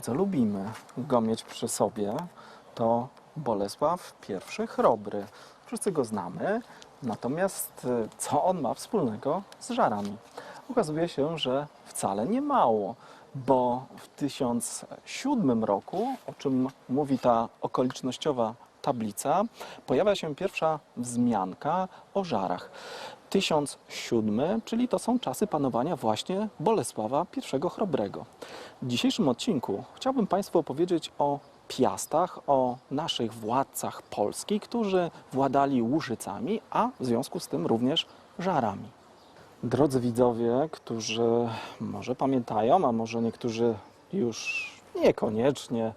bardzo lubimy go mieć przy sobie, to Bolesław I Chrobry. Wszyscy go znamy, natomiast y, co on ma wspólnego z żarami? Okazuje się, że wcale nie mało, bo w 1007 roku, o czym mówi ta okolicznościowa tablica, pojawia się pierwsza wzmianka o żarach. 1007, czyli to są czasy panowania właśnie Bolesława I Chrobrego. W dzisiejszym odcinku chciałbym Państwu opowiedzieć o Piastach, o naszych władcach Polski, którzy władali Łużycami, a w związku z tym również żarami. Drodzy widzowie, którzy może pamiętają, a może niektórzy już niekoniecznie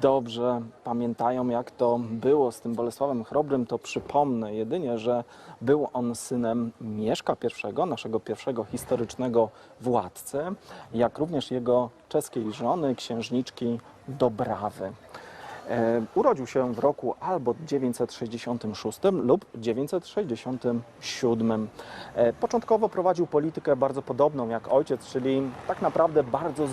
dobrze pamiętają, jak to było z tym Bolesławem Chrobrym, to przypomnę jedynie, że był on synem Mieszka I, naszego pierwszego historycznego władcy, jak również jego czeskiej żony, księżniczki Dobrawy. E, Urodził się w roku albo 966 lub 967. E, Początkowo prowadził politykę bardzo podobną jak ojciec, czyli tak naprawdę bardzo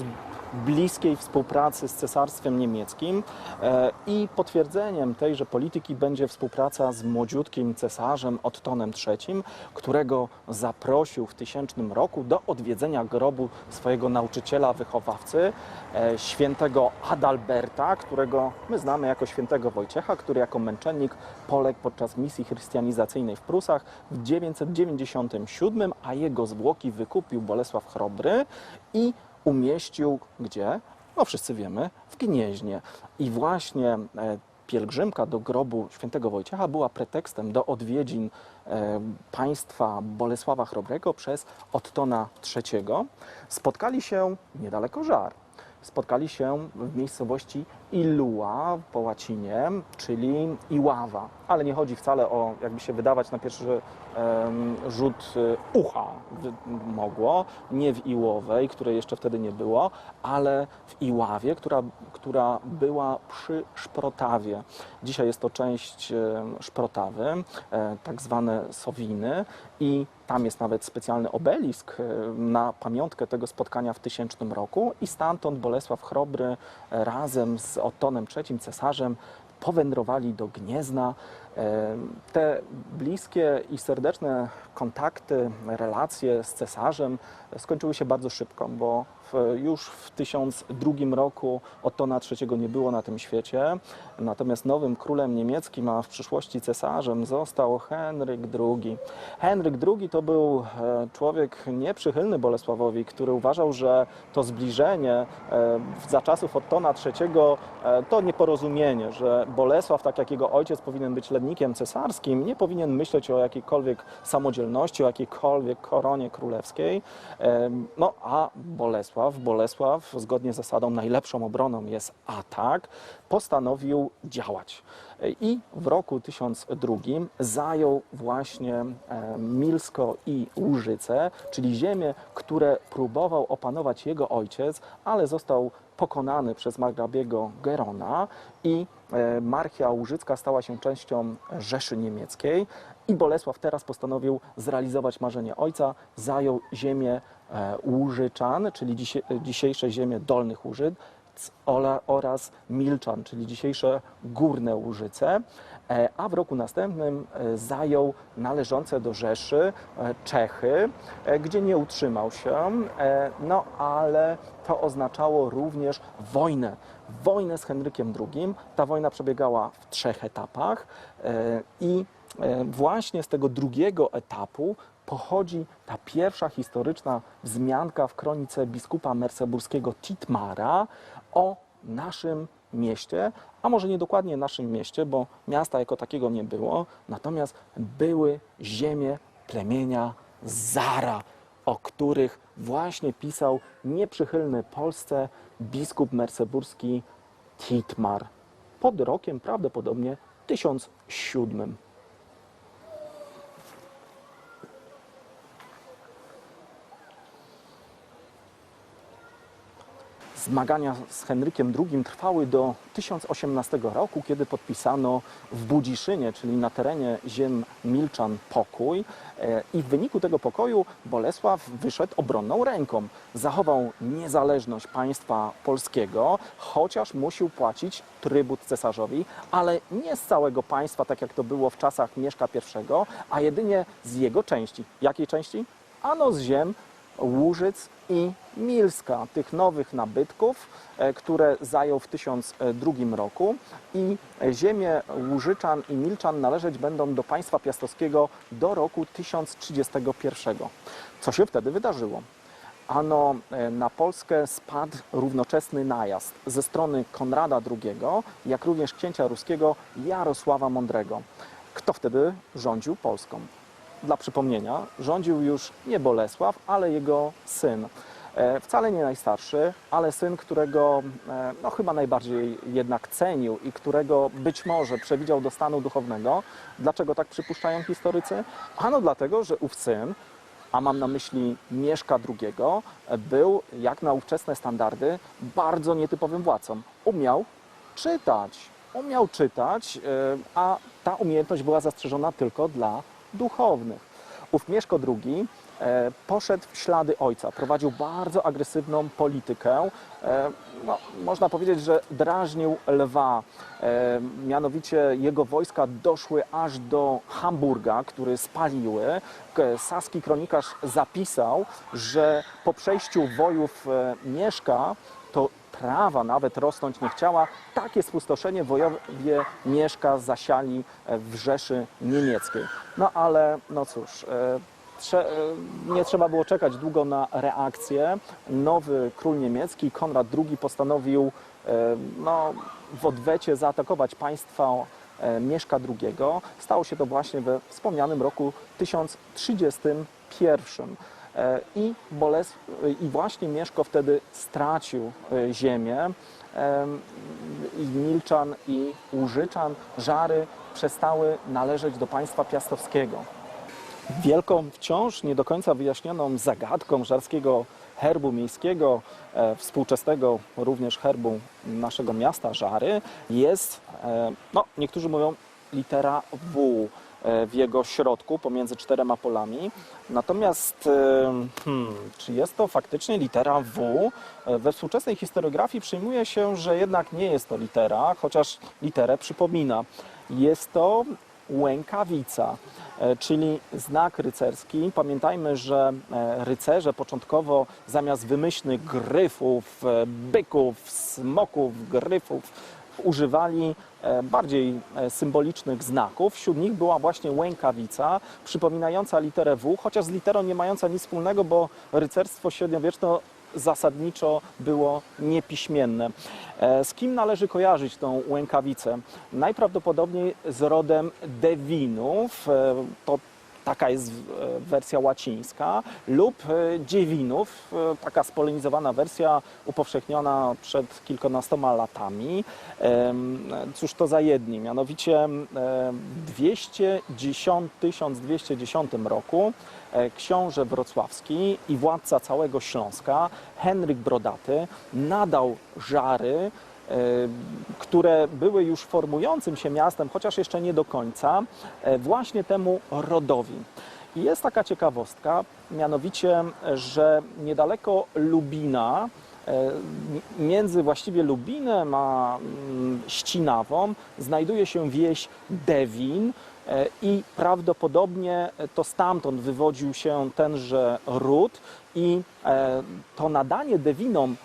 bliskiej współpracy z Cesarstwem Niemieckim E, i potwierdzeniem tejże polityki będzie współpraca z młodziutkim cesarzem Ottonem III, którego zaprosił w tysięcznym roku do odwiedzenia grobu swojego nauczyciela, wychowawcy, e, świętego Adalberta, którego my znamy jako świętego Wojciecha, który jako męczennik poległ podczas misji chrystianizacyjnej w Prusach w 997, a jego zwłoki wykupił Bolesław Chrobry i umieścił gdzie? No wszyscy wiemy, w Gnieźnie. I właśnie e, pielgrzymka do grobu świętego Wojciecha była pretekstem do odwiedzin e, państwa Bolesława Chrobrego przez Ottona III. Spotkali się niedaleko Żar. Spotkali się w miejscowości Ilua po łacinie, czyli Iława. Ale nie chodzi wcale o, jakby się wydawać na pierwszy em, rzut y, ucha mogło, nie w Iłowej, której jeszcze wtedy nie było, ale w Iławie, która, która była przy Szprotawie. Dzisiaj jest to część em, Szprotawy, e, tak zwane Sowiny i tam jest nawet specjalny obelisk e, na pamiątkę tego spotkania w tysięcznym roku i stamtąd Bolesław Chrobry e, razem z Ottonem III, cesarzem, powędrowali do Gniezna. Te bliskie i serdeczne kontakty, relacje z cesarzem skończyły się bardzo szybko, bo już w 1002 roku Ottona III nie było na tym świecie, natomiast nowym królem niemieckim, a w przyszłości cesarzem został Henryk II. Henryk II to był e, człowiek nieprzychylny Bolesławowi, który uważał, że to zbliżenie e, za czasów Ottona III e, to nieporozumienie, że Bolesław, tak jak jego ojciec, powinien być lennikiem cesarskim, nie powinien myśleć o jakiejkolwiek samodzielności, o jakiejkolwiek koronie królewskiej. No a Bolesław, Bolesław zgodnie z zasadą najlepszą obroną jest atak, postanowił działać. I w roku 1002 zajął właśnie e, Milsko i Łużyce, czyli ziemie, które próbował opanować jego ojciec, ale został pokonany przez margrabiego Gerona i e, Marchia Łużycka stała się częścią Rzeszy Niemieckiej i Bolesław teraz postanowił zrealizować marzenie ojca, zajął ziemię e, Łużyczan, czyli dzisie, dzisiejsze ziemię Dolnych Łużyc, Ola- oraz Milczan, czyli dzisiejsze Górne Łużyce, e, a w roku następnym e, zajął należące do Rzeszy e, Czechy, gdzie nie utrzymał się, no ale to oznaczało również wojnę. Wojnę z Henrykiem II. Ta wojna przebiegała w trzech etapach i właśnie z tego drugiego etapu pochodzi ta pierwsza historyczna wzmianka w kronice biskupa merseburskiego Titmara o naszym mieście, a może nie dokładnie naszym mieście, bo miasta jako takiego nie było, natomiast były ziemie plemienia Zara, o których właśnie pisał nieprzychylny Polsce biskup merseburski Titmar pod rokiem prawdopodobnie 1007. Zmagania z Henrykiem II trwały do 1018 roku, kiedy podpisano w Budziszynie, czyli na terenie ziem Milczan, pokój. E, I w wyniku tego pokoju Bolesław wyszedł obronną ręką. Zachował niezależność państwa polskiego, chociaż musiał płacić trybut cesarzowi, ale nie z całego państwa, tak jak to było w czasach Mieszka I, a jedynie z jego części. Jakiej części? Ano z ziem Łużyc i Milska, tych nowych nabytków, e, które zajął w 1002 roku i ziemie Łużyczan i Milczan należeć będą do państwa piastowskiego do roku 1031. Co się wtedy wydarzyło? Ano e, na Polskę spadł równoczesny najazd ze strony Konrada II, jak również księcia ruskiego Jarosława Mądrego. Kto wtedy rządził Polską? Dla przypomnienia, rządził już nie Bolesław, ale jego syn. E, Wcale nie najstarszy, ale syn, którego e, no, chyba najbardziej jednak cenił i którego być może przewidział do stanu duchownego. Dlaczego tak przypuszczają historycy? Ano dlatego, że ów syn, a mam na myśli Mieszka II, był, jak na ówczesne standardy, bardzo nietypowym władcą. Umiał czytać, umiał czytać, e, a ta umiejętność była zastrzeżona tylko dla duchownych. Ów Mieszko II e, poszedł w ślady ojca, prowadził bardzo agresywną politykę. E, No, można powiedzieć, że drażnił lwa. E, Mianowicie jego wojska doszły aż do Hamburga, który spaliły. Saski kronikarz zapisał, że po przejściu wojów Mieszka to trawa nawet rosnąć nie chciała. Takie spustoszenie wojowie Mieszka zasiali e, w Rzeszy Niemieckiej. No ale no cóż, e, e, nie trzeba było czekać długo na reakcję. Nowy król niemiecki, Konrad II, postanowił no, w odwecie zaatakować państwo Mieszka II. Stało się to właśnie we wspomnianym roku 1031. E, I, Boles, I właśnie Mieszko wtedy stracił e, ziemię. Em, I Milczan i Łużyczan, Żary przestały należeć do państwa piastowskiego. Wielką, wciąż nie do końca wyjaśnioną zagadką żarskiego herbu miejskiego, e, współczesnego również herbu naszego miasta Żary, jest, e, no niektórzy mówią, litera W e, w jego środku pomiędzy czterema polami. Natomiast e, hmm, czy jest to faktycznie litera W? E, We współczesnej historiografii przyjmuje się, że jednak nie jest to litera, chociaż literę przypomina. Jest to łękawica, e, czyli znak rycerski. Pamiętajmy, że e, rycerze początkowo zamiast wymyślnych gryfów, e, byków, smoków, gryfów używali e, bardziej e, symbolicznych znaków. Wśród nich była właśnie łękawica, przypominająca literę W, chociaż z literą nie mająca nic wspólnego, bo rycerstwo średniowieczne zasadniczo było niepiśmienne. E, Z kim należy kojarzyć tą łękawicę? Najprawdopodobniej z rodem Dewinów. To taka jest e, wersja łacińska, lub e, Dziewinów, e, taka spolonizowana wersja upowszechniona przed kilkunastoma latami. Cóż to za jedni? Mianowicie w 210, 1210 roku książę wrocławski i władca całego Śląska, Henryk Brodaty, nadał żary które były już formującym się miastem, chociaż jeszcze nie do końca, e, właśnie temu rodowi. I jest taka ciekawostka, mianowicie, że niedaleko Lubina, e, mi- między właściwie Lubinem a mm, Ścinawą, znajduje się wieś Dewin, e, i prawdopodobnie to stamtąd wywodził się tenże ród i e, to nadanie Dewinom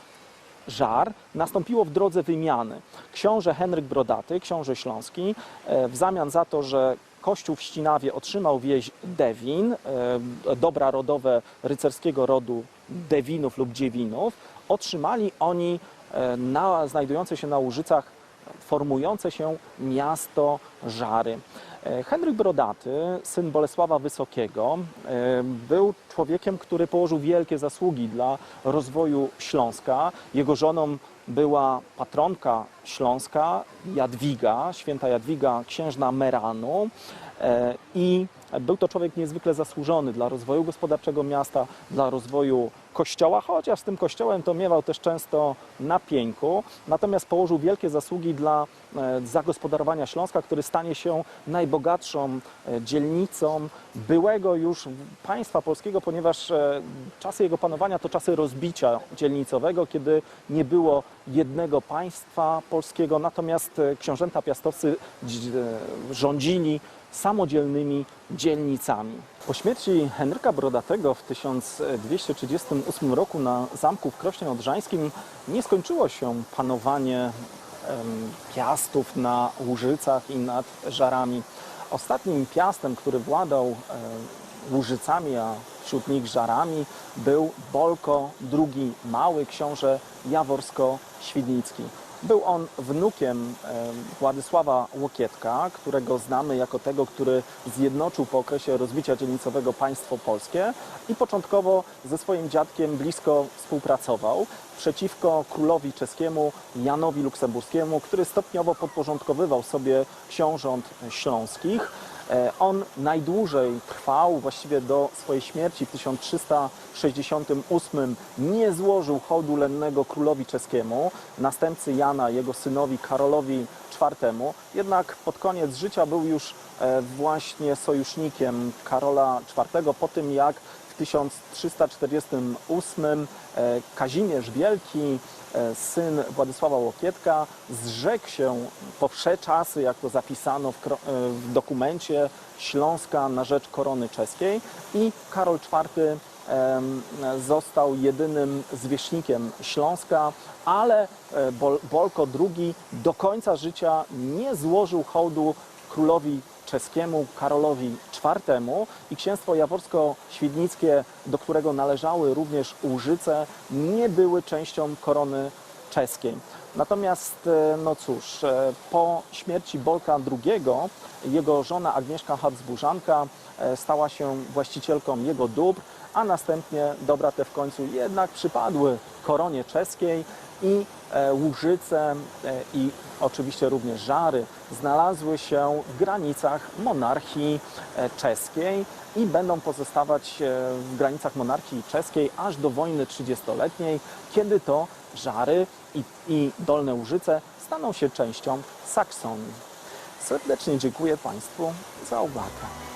żar nastąpiło w drodze wymiany. Książę Henryk Brodaty, książę śląski, e, w zamian za to, że Kościół w Ścinawie otrzymał wieś Dewin, e, dobra rodowe rycerskiego rodu Dewinów lub Dziewinów, otrzymali oni e, na, znajdujące się na Łużycach formujące się miasto Żary. E, Henryk Brodaty, syn Bolesława Wysokiego, e, był człowiekiem, który położył wielkie zasługi dla rozwoju Śląska. Jego żoną była patronka Śląska, Jadwiga, święta Jadwiga, księżna Meranu. E, I Był to człowiek niezwykle zasłużony dla rozwoju gospodarczego miasta, dla rozwoju kościoła, chociaż z tym kościołem to miewał też często na. Natomiast położył wielkie zasługi dla e, zagospodarowania Śląska, który stanie się najbogatszą e, dzielnicą byłego już państwa polskiego, ponieważ e, czasy jego panowania to czasy rozbicia dzielnicowego, kiedy nie było jednego państwa polskiego, natomiast e, książęta piastowscy dź- e, rządzili samodzielnymi dzielnicami. Po śmierci Henryka Brodatego w 1238 roku na zamku w Krośnie Odrzańskim nie skończyło się panowanie piastów na Łużycach i nad Żarami. Ostatnim piastem, który władał Łużycami, a wśród nich Żarami, był Bolko II Mały, książę Jaworsko-Świdnicki. Był on wnukiem em, Władysława Łokietka, którego znamy jako tego, który zjednoczył po okresie rozbicia dzielnicowego państwo polskie i początkowo ze swoim dziadkiem blisko współpracował przeciwko królowi czeskiemu Janowi Luksemburskiemu, który stopniowo podporządkowywał sobie książąt śląskich. E, On najdłużej trwał, właściwie do swojej śmierci w 1368 nie złożył hołdu lennego królowi czeskiemu, następcy Jana, jego synowi Karolowi IV. Jednak pod koniec życia był już e, właśnie sojusznikiem Karola IV po tym, jak w 1348 e, Kazimierz Wielki, syn Władysława Łokietka, zrzekł się po wsze czasy, jak to zapisano w, e, w dokumencie Śląska na rzecz korony czeskiej i Karol IV został jedynym zwierzchnikiem Śląska, ale e, Bol- Bolko II do końca życia nie złożył hołdu królowi czeskiemu Karolowi IV i księstwo jaworsko-świdnickie, do którego należały również Łużyce, nie były częścią korony czeskiej. Natomiast, e, no cóż, e, po śmierci Bolka II jego żona Agnieszka Habsburzanka e, stała się właścicielką jego dóbr, a następnie dobra te w końcu jednak przypadły koronie czeskiej i Łużyce e, i oczywiście również Żary znalazły się w granicach monarchii e, czeskiej i będą pozostawać e, w granicach monarchii czeskiej aż do wojny 30-letniej, kiedy to Żary i, i Dolne Łużyce staną się częścią Saksonii. Serdecznie dziękuję Państwu za uwagę.